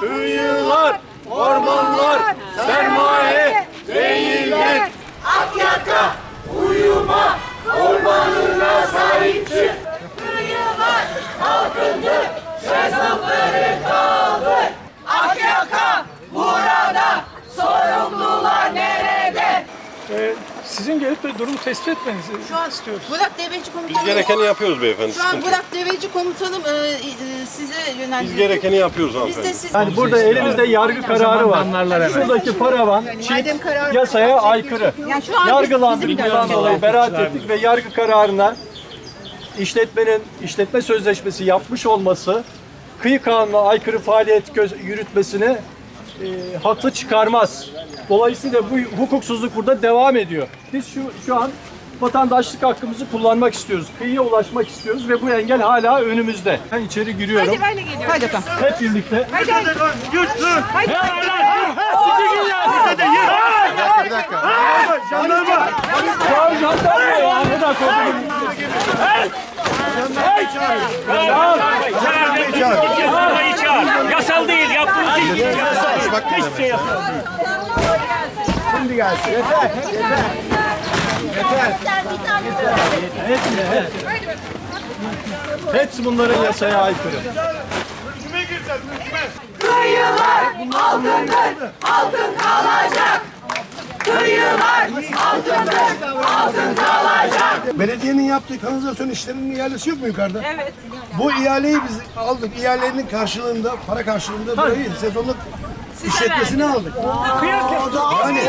Kıyılar, ormanlar, sermaye değiller. Akyaka uyuma ormanına sahip çık. Kıyılar halkındır, hesapları kaldır. Akyaka burada, sorumlular nerede? Ee, sizin gelip de durumu tespit etmenizi Şu an istiyoruz. Burak Deveci komutanım. Biz gerekeni yapıyoruz beyefendi. Şu an sıkıntı yok. Burak Deveci komutanım e, e, size. Biz gerekeni yapıyoruz Biz hanımefendi. de siz... Yani burada elimizde yargı kararı var. Şuradaki paravan çift yasaya aykırı. Yani şu an Yargılandık bizim bundan de- dolayı beraat ettik ve yargı kararına işletmenin işletme sözleşmesi yapmış olması kıyı kanununa aykırı faaliyet göz- yürütmesini e, haklı çıkarmaz. Dolayısıyla bu hukuksuzluk burada devam ediyor. Biz şu şu an vatandaşlık hakkımızı kullanmak istiyoruz. Kıyıya ulaşmak istiyoruz ve bu engel hala önümüzde. Ben içeri giriyorum. Hadi ben de geliyorum. Hadi efendim. Hep birlikte. Çağır jandarma ya. Amına koyayım. Jandarmayı çağır. Yasal değil. Yaptığınız şey değil. Hiçbir şey yapmıyor. Hepsi bunların yasaya aykırı. Kıyılar altındır, altın kalacak. Kıyılar altındır, altın kalacak. Belediyenin yaptığı kanalizasyon işlerinin ihalesi yok mu yukarıda? Evet. Bu ihaleyi biz aldık. İhalenin karşılığında, para karşılığında burayı sezonluk işletmesini aldık. Yani